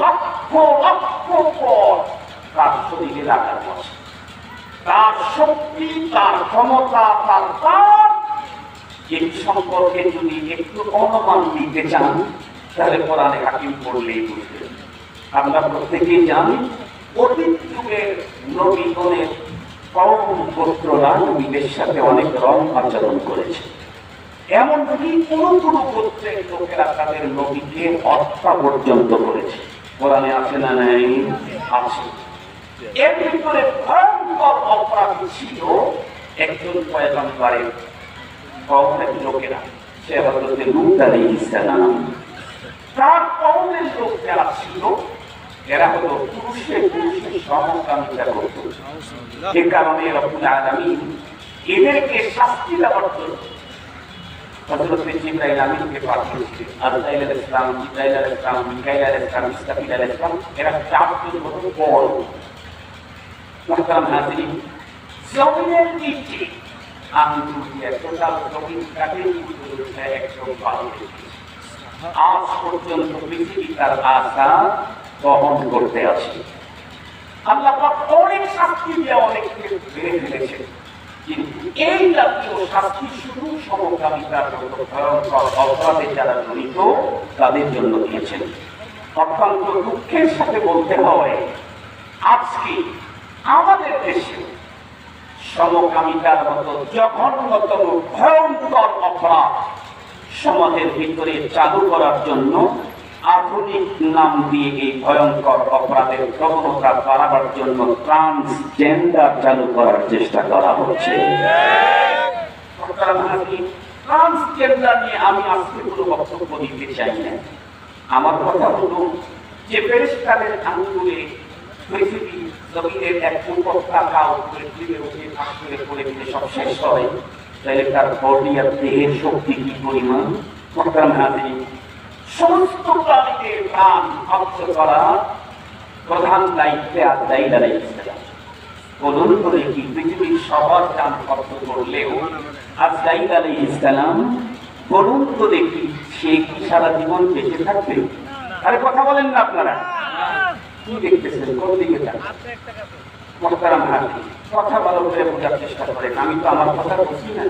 লক্ষ লক্ষ পর তার শরীরে লাগার বসে তার শক্তি, তার ক্ষমতা, তার তাপ এটি সম্পর্কে যদি একটু অনুমান দিতে চান, তাহলে কোরআনে হাকিম পড়লেই বুঝবেন আমরা প্রত্যেকেই জানি, অতীত যুগের নবীগণের কম গোত্ররা নবীদের সাথে অনেক রং আচরণ করেছে। এমনকি কোন কোন গোত্রের লোকেরা তাদের নবীকে হত্যা পর্যন্ত করেছে। কোরআনে আছে না নাই? আছে। এর ভিতরে ভয়ঙ্কর অপরাধ ছিল একজন পয়গম্বরের, কওমের লোকেরা। সে হযরত লূত আলাইহিস সালাম। তার লোক যারা ছিল, এরা হলো পুরুষে পুরুষে সমকামিতা করত। যে কারণে এদেরকে শাস্তি দেওয়ার জন্য চারজন হলো বড়। মুহতারাম হাজিরিন জমিনের আমি জমিন কাটে একশো আজ পর্যন্ত পৃথিবী তার আশা বহন করতে আছে আল্লাহ অনেক শাস্তি দিয়ে অনেককে বেড়ে কিন্তু এই জাতীয় শাস্তি শুধু তাদের জন্য দিয়েছেন অত্যন্ত দুঃখের সাথে বলতে হয় আজকে আমাদের দেশে সমকামিতার মতো জঘন্যতম ভয়ঙ্কর অপরাধ সমাজের ভিতরে চালু করার জন্য আধুনিক নাম দিয়ে এই ভয়ঙ্কর অপরাধের প্রবণতা বাড়াবার জন্য ট্রান্সজেন্ডার চালু করার চেষ্টা করা হচ্ছে। ট্রান্সজেন্ডার নিয়ে আমি আজকে কোনো বক্তব্য দিতে চাই না। আমার কথা হলো যে ফেরেশতাদের আঙ্গুলে পৃথিবী জমিনের এক উপত্যকা তুলে উঠে ভাগ করে দিলে সব শেষ হয় তাহলে তার আর দেহের শক্তি কি পরিমাণ? মোহতারাম হাজিরিন সমস্ত প্রাণীদের প্রাণ ধ্বংস করা প্রধান দায়িত্বে আর দায়ী দাঁড়াইছিলাম বলুন করে কি পৃথিবীর সবার প্রাণ ধ্বংস করলেও আজ দায়ী আলাই ইসলাম বলুন তো দেখি সে কি সারা জীবন বেঁচে থাকবে আরে কথা বলেন না আপনারা কি দেখতেছেন কোন দিকে যান মোহতারাম হাজি কথা ভালো করে বোঝার চেষ্টা করেন আমি তো আমার কথা বলছি না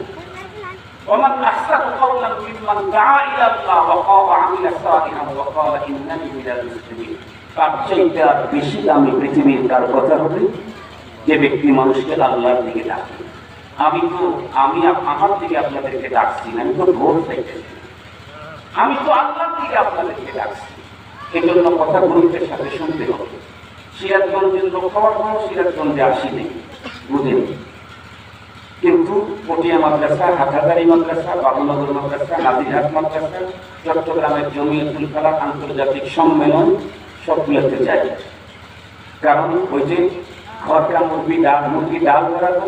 ومن أحسن قولا ممن دعا إلى الله وقال وعمل صالحا وقال إنني من المسلمين তার চাইতে আর বেশি দামি পৃথিবীর কার কথা হবে যে ব্যক্তি মানুষকে আল্লাহর দিকে ডাকে আমি তো, আমি আমার দিকে আপনাদেরকে ডাকছি আমি তো ভোট চাইতেছি আমি তো আল্লাহর দিকে আপনাদেরকে ডাকছি। এই জন্য কথা গুরুত্বের সাথে শুনতে হবে। সিরাজগঞ্জের লোক হওয়ার কোনো সিরাজগঞ্জে আসি নেই বুঝেন কিন্তু পটিয়া মাদ্রাসা, হাটাদারি মাদ্রাসা, বাবুনগর মাদ্রাসা নাদিরহাট মাদ্রাসা, চট্টগ্রামের জমিয়তুল ফালাক আন্তর্জাতিক সম্মেলন সবগুলোতে যাই কারণ ওই যে ঘরকা মুরগি ডাল মুরগি ডাল করাবো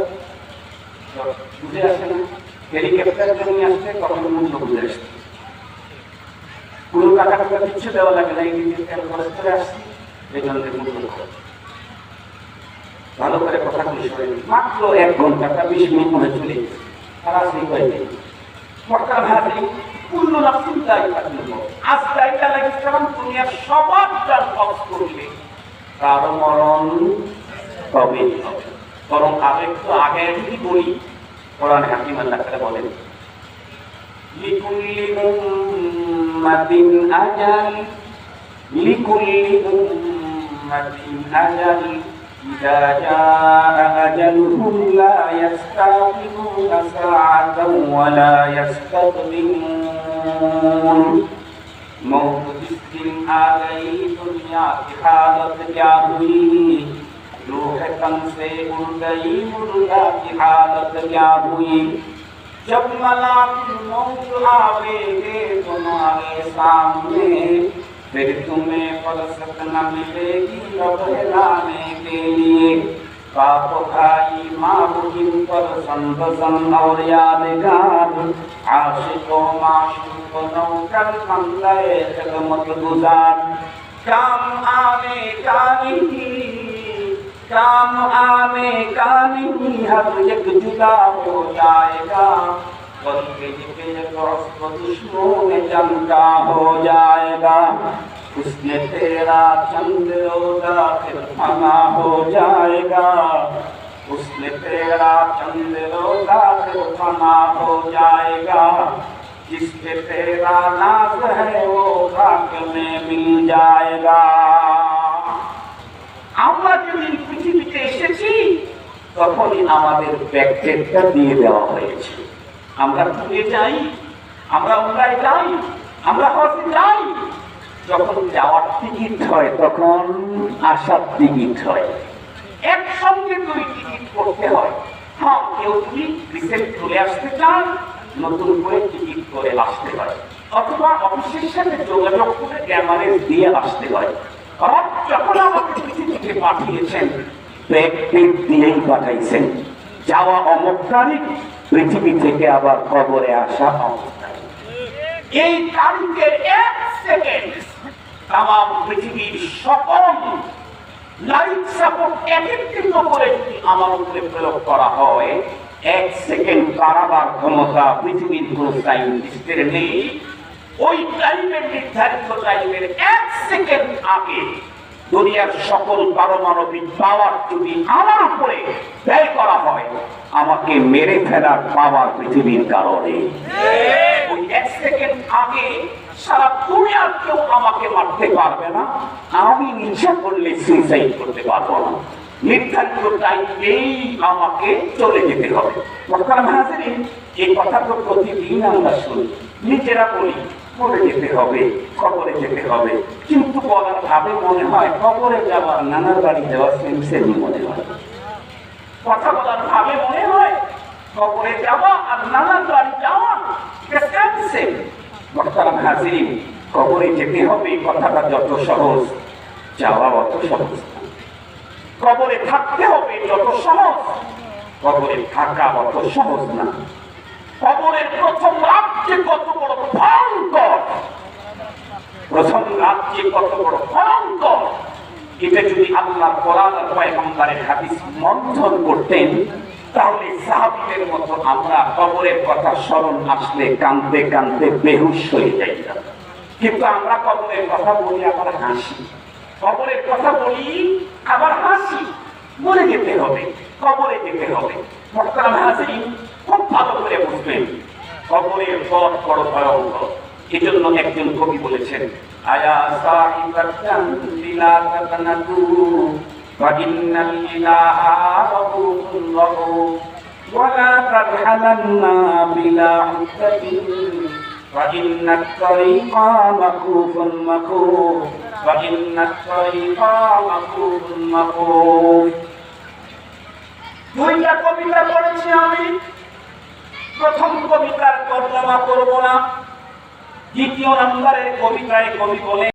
বুঝে আসে না হেলিকপ্টার জমি আসছে কখন মূল্য বুঝে আসছে কোনো টাকা কিচ্ছু দেওয়া লাগে না করে আসছি ভালো করে কথা মাত্র এক ঘন্টাটা বিশ মিনিট মনে চলে সারা সেই কয়েকদিন সরকার ভাবি পূর্ণ না চিন্তায় আজ দায়িত্ব লাগিয়েছিলাম দুনিয়ার সবার যার খরচ করলে তার মরণ কবে হবে বরং একটু আগে যদি বলি কোরআন হাকিম আল্লাহ তাআলা বলেন লিকুল্লি উম্মাতিন আজাল লিকুল্লি উম্মাতিন আজাল إذا جاء أجلهم لا يستأخرون ساعة ولا يستقدمون موت جسم هذه الدنيا في حالة جاهلية रूह तन उड़ गई मुर्गा की हालत क्या हुई? जब मलाक मौत आवेगे तुम्हारे सामने, फिर तुम्हें फुर्सत न मिलेगी अवहेलाने के लिए। बाप भाई माँ बहन पर संतसन और यादगार, आशिकों माशूक नौकर मंगले खदमत गुजार। काम आने का नहीं काम आवे कामिनी हर एक जुदा हो जाएगा। दुश्मनों में जमका हो जाएगा। उसने तेरा चंद होगा, फिर फना हो जाएगा। उसने तेरा चंद होगा, फिर फना हो जाएगा। जिस तेरा नाच है, वो खाक में मिल जाएगा। अमर তখনই আমাদের ব্যাকটেটটা দিয়ে দেওয়া হয়েছে। আমরা ঘুরে যাই, আমরা উমরায় যাই, আমরা হজে যাই। যখন যাওয়ার টিকিট হয়, তখন আসার টিকিট হয়। একসঙ্গে দুই টিকিট করতে হয়। হ্যাঁ কেউ যদি রিসেন্ট চলে আসতে চান? নতুন করে টিকিট করে আসতে হয়। অথবা অফিসের সাথে যোগাযোগ করে ক্যামারেজ দিয়ে আসতে হয়। যখন আমাকে পাঠিয়েছেন ব্যাকটেট দিয়েই পাঠাইছেন। যাওয়া অমুক পৃথিবী থেকে আবার খবরে আসা অমুক এই তারিখের এক সেকেন্ড তাম পৃথিবীর সকল লাইফ সাপোর্ট একত্রিত করে আমার উপরে প্রয়োগ করা হয়, এক সেকেন্ড কারাবার ক্ষমতা পৃথিবীর কোন সাইন্টিস্টের নেই। ওই টাইমের নির্ধারিত টাইমের এক সেকেন্ড আগে দুনিয়ার সকল পারমাণবিক পাওয়ার যদি আমার উপরে ব্যয় করা হয়, আমাকে মেরে ফেলার পাওয়ার পৃথিবীর কারণে। ওই এক সেকেন্ড আগে সারা দুনিয়ার কেউ আমাকে মারতে পারবে না, আমি ইচ্ছা করলে সুইসাইড করতে পারব না। নির্ধারিত টাইমেই আমাকে চলে যেতে হবে। এই কথা তো প্রতিদিন আমরা শুনি। নিজেরা বলি মরে যেতে হবে, কবরে যেতে হবে। কিন্তু বলার ভাবে মনে হয় কবরে যাওয়ার নানার বাড়ি যাওয়ার সেম মনে হয়। কথা বলার ভাবে মনে হয় কবরে যাওয়া আর নানার বাড়ি যাওয়া কবরে যেতে হবে কথাটা যত সহজ, যাওয়া অত সহজ। না। কবরে থাকতে হবে যত সহজ, কবরে থাকা অত সহজ না। কবরের প্রথম রাত্রে কত ভয়ঙ্কর। প্রথম রাত্রে কত বড় ভয়ঙ্কর। এটা যদি আল্লাহ কোরআন আর হাদিস মন্থন করতেন, তাহলে সাহাবীদের মতো আমরা কবরের কথা স্মরণ আসলে কাঁদতে কাঁদতে বেহুশ হয়ে যাইতাম। কিন্তু আমরা কবরের কথা বলি আবার হাসি। কবরের কথা বলি আবার হাসি। মরে যেতে হবে, কবরে যেতে হবে। মোহতারাম হাসিন খুব ভালো করে বুঝবেন। কবরের পথ বড় ভয়ঙ্কর এই জন্য একজন কবি বলেছেন আয়া সাহিবাতান লা তাকানাতু ওয়া ইন্নাল ইলাহা রাব্বুকুম রাব্বু ولا ترحلن بلا عدة فإن الطريق مكروف مكروف فإن الطريق مكروف مكروف দুইটা কবিতা পড়েছি আমি প্রথম কবিতার তর্জমা করব না। দ্বিতীয় নম্বরের কবিতায় কবি বলে